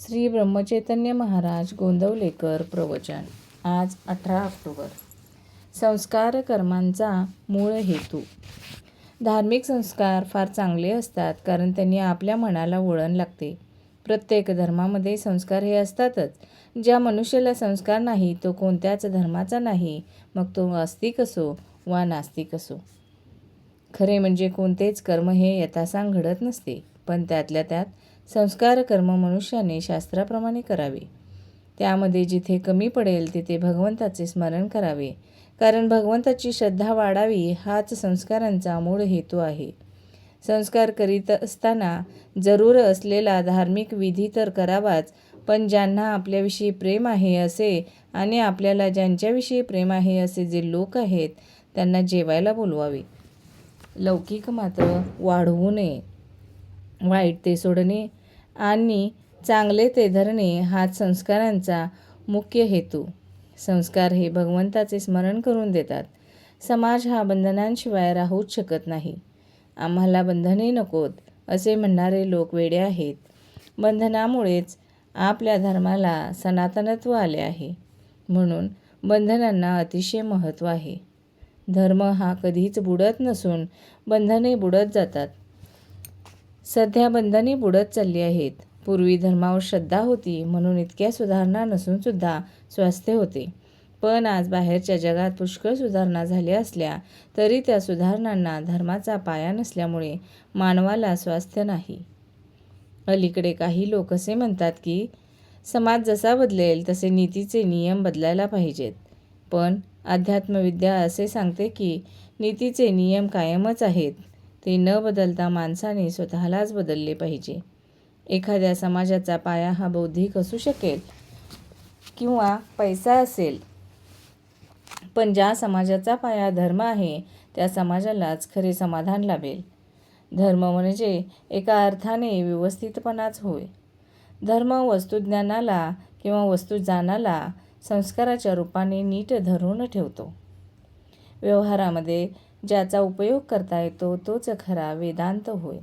श्री ब्रह्मचैतन्य महाराज गोंदवलेकर प्रवचन. आज अठरा ऑक्टोबर. संस्कार कर्मांचा मूळ हेतू. धार्मिक संस्कार फार चांगले असतात कारण त्यांनी आपल्या मनाला वळण लागते. प्रत्येक धर्मामध्ये संस्कार हे असतातच. ज्या मनुष्याला संस्कार नाही तो कोणत्याच धर्माचा नाही. मग तो आस्तिक असो वा नास्तिक असो. खरे म्हणजे कोणतेच कर्म हे यथासांग घडत नसते पण त्यातल्या त्यात संस्कार कर्म मनुष्याने शास्त्राप्रमाणे करावे. त्यामध्ये जिथे कमी पडेल तिथे भगवंताचे स्मरण करावे. कारण भगवंताची श्रद्धा वाढावी हाच संस्कारांचा मूळ हेतू आहे. संस्कार करीत असताना जरूर असलेला धार्मिक विधी तर करावाच पण ज्यांना आपल्याविषयी प्रेम आहे असे आणि आपल्याला ज्यांच्याविषयी प्रेम आहे असे जे लोक आहेत त्यांना जेवायला बोलवावे. लौकिक मात्र वाढवू नये. वाईट ते सोडणे आणि चांगले ते धरणे हाच संस्कारांचा मुख्य हेतू. संस्कार हे भगवंताचे स्मरण करून देतात. समाज हा बंधनांशिवाय राहूच शकत नाही. आम्हाला बंधने नकोत असे म्हणणारे लोक वेडे आहेत. बंधनामुळेच आपल्या धर्माला सनातनत्व आले आहे. म्हणून बंधनांना अतिशय महत्त्व आहे. धर्म हा कधीच बुडत नसून बंधने बुडत जातात. सध्या बंधने बुडत चालली आहेत. पूर्वी धर्मावर श्रद्धा होती म्हणून इतक्या सुधारणा नसूनसुद्धा स्वास्थ्य होते. पण आज बाहेरच्या जगात पुष्कळ सुधारणा झाल्या असल्या तरी त्या सुधारणांना धर्माचा पाया नसल्यामुळे मानवाला स्वास्थ्य नाही. अलीकडे काही लोक असे म्हणतात की समाज जसा बदलेल तसे नीतीचे नियम बदलायला पाहिजेत. पण अध्यात्मविद्या असे सांगते की नीतीचे नियम कायमच आहेत. ते न बदलता माणसाने स्वतःलाच बदलले पाहिजे. एखाद्या समाजाचा पाया हा बौद्धिक असू शकेल किंवा पैसा असेल. पण ज्या समाजाचा पाया धर्म आहे त्या समाजालाच खरे समाधान लाभेल. धर्म म्हणजे एका अर्थाने व्यवस्थितपणाच होय. धर्म वस्तुज्ञानाला किंवा वस्तुज्ञानाला संस्काराच्या रूपाने नीट धरून ठेवतो. व्यवहारामध्ये ज्याचा उपयोग करता येतो तोच खरा वेदांत होय.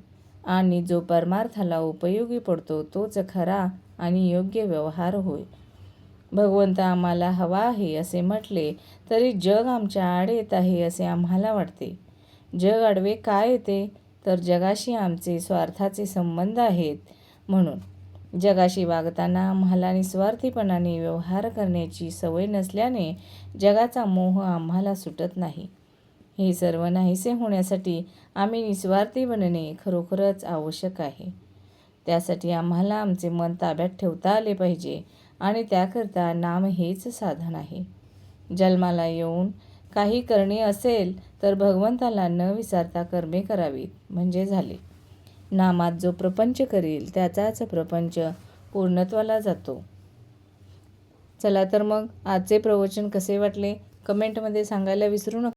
आणि जो परमार्थाला उपयोगी पडतो तोच खरा आणि योग्य व्यवहार होय. भगवंत आम्हाला हवा आहे असे म्हटले तरी जग आमच्या आड येत आहे असे आम्हाला वाटते. जग आडवे काय येते? तर जगाशी आमचे स्वार्थाचे संबंध आहेत म्हणून. जगाशी वागताना आम्हाला निस्वार्थीपणाने व्यवहार करण्याची सवय नसल्याने जगाचा मोह आम्हाला सुटत नाही. हे सर्व नाहीसे होण्यासाठी आम्ही निस्वार्थी बनणे खरोखरच आवश्यक आहे. त्यासाठी आम्हाला आमचे मन ताब्यात ठेवता आले पाहिजे आणि त्याकरता नाम हेच साधन आहे. जन्माला येऊन काही करणे असेल तर भगवंताला न विचारता कर्मे करावीत म्हणजे झाले. नामात जो प्रपंच करील त्याचाच प्रपंच पूर्णत्वाला जातो. चला तर मग आजचे प्रवचन कसे वाटले? कमेंटमध्ये सांगायला विसरू नका.